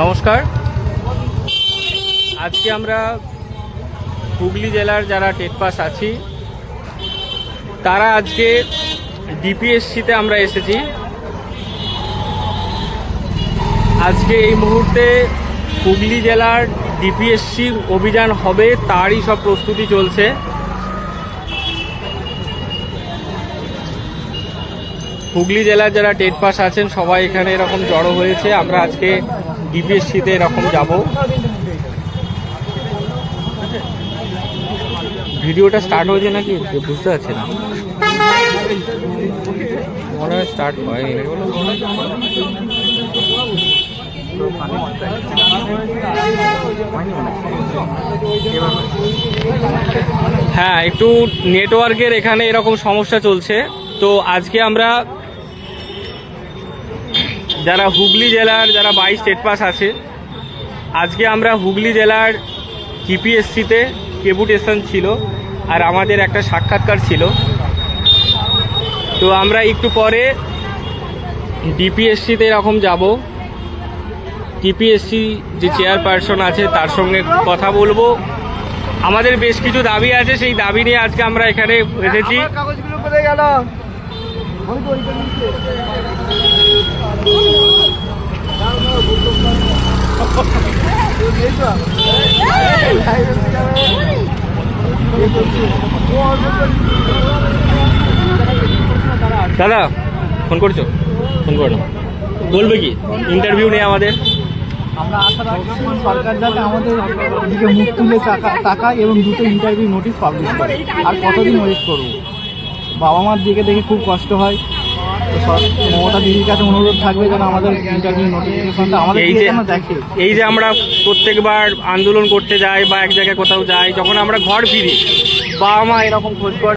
নমস্কার। আজকে আমরা হুগলি জেলার যারা টেট পাস আছি, তারা আজকে ডিপিএসসিতে আমরা এসেছি। আজকে এই মুহূর্তে হুগলি জেলার ডিপিএসসি অভিযান হবে, তারই সব প্রস্তুতি চলছে। হুগলি জেলার যারা টেট পাস আছেন, সবাই এখানে এরকম জড়ো হয়েছে। আমরা আজকে ডিপিএসসিতে এরকম যাব। ভিডিওটা স্টার্ট হয়েছে নাকি? বুঝতে পারছি না। মনে হয় স্টার্ট হয়নি। হ্যাঁ একটু নেটওয়ার্কের এখানে এরকম সমস্যা চলছে। তো আজকে আমরা যারা হুগলি জেলার, যারা বাইশ স্টেট পাস আছে, আজকে আমরা হুগলি জেলার জিপিএসসিতে কেবুটেশন ছিল আর আমাদের একটা সাক্ষাৎকার ছিল। তো আমরা একটু পরে ডিপিএসসিতে এরকম যাব। টিপিএসসি যে চেয়ারপারসন আছে, তার সঙ্গে কথা বলব। আমাদের বেশ কিছু দাবি আছে, সেই দাবি নিয়ে আজকে আমরা এখানে এসেছি। দাদা ফোন করছ? ফোন করো। বলবে কি? ইন্টারভিউ নেই আমাদের। আমরা আশা রাখছি সরকার যাতে আমাদের দিকে মুখ তুলে টাকা- টাকা এবং দুটো ইন্টারভিউ নোটিশ পাবলিশ করে। আর কতদিন ওয়েট করব? বাবা মার দিকে দেখে খুব কষ্ট হয়। মমতা দিদির কাছে অনুরোধ থাকবে যেন আমাদের ইন্টারভিউ নোটিফিকেশনটা আমাদের এই যে দেখে। এই যে আমরা প্রত্যেকবার আন্দোলন করতে যাই বা এক জায়গায় কোথাও যাই যখন আমরা ঘর ফিরি বাবা মা এরকম খোঁজ করে